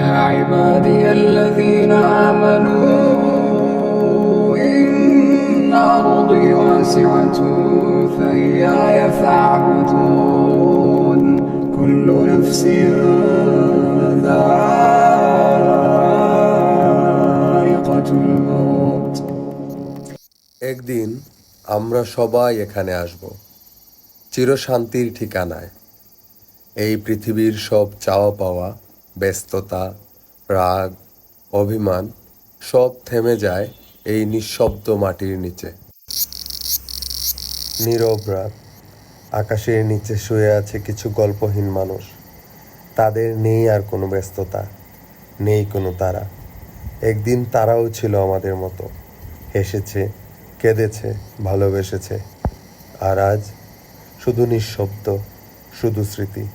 يا عبادي الذين آمنوا إن أرضي واسعة فإياي فاعبدون كل نفس ذائقة الموت একদিন আমরা সবাই এখানে আসব চিরশান্তির ঠিকানায় এই পৃথিবীর সব চাওয়া পাওয়া ব্যস্ততা, রাগ, অভিমান সব থেমে যায় এই নিঃশব্দ মাটির নিচে। নীরব রাত, আকাশের নিচে শুয়ে আছে কিছু গল্পহীন মানুষ। তাদের নেই আর কোনো ব্যস্ততা, নেই কোনো তারা। একদিন তারাও ছিল আমাদের মতো। হেসেছে, কেঁদেছে, ভালোবেসেছে। আর আজ শুধু নিঃশব্দ, শুধু স্মৃতি।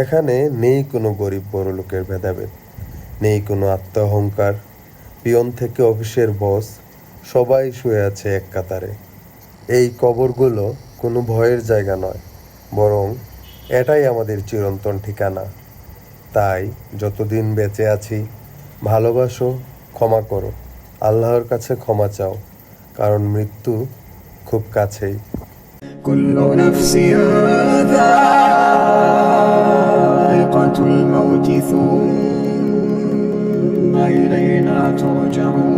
এখানে নেই কোনো গরিব বড় লোকের ভেদাভেদ, নেই কোনো আত্মাহংকার, পিয়ন থেকে অফিসের বস, সবাই শুয়ে আছে এক কাতারে। এই কবরগুলো কোনো ভয়ের জায়গা নয়, বরং এটাই আমাদের চিরন্তন ঠিকানা। তাই যতদিন বেঁচে আছি, ভালোবাসো, ক্ষমা করো, আল্লাহর কাছে ক্ষমা চাও, কারণ মৃত্যু খুব কাছেই। الموت ثم إلينا ترجعون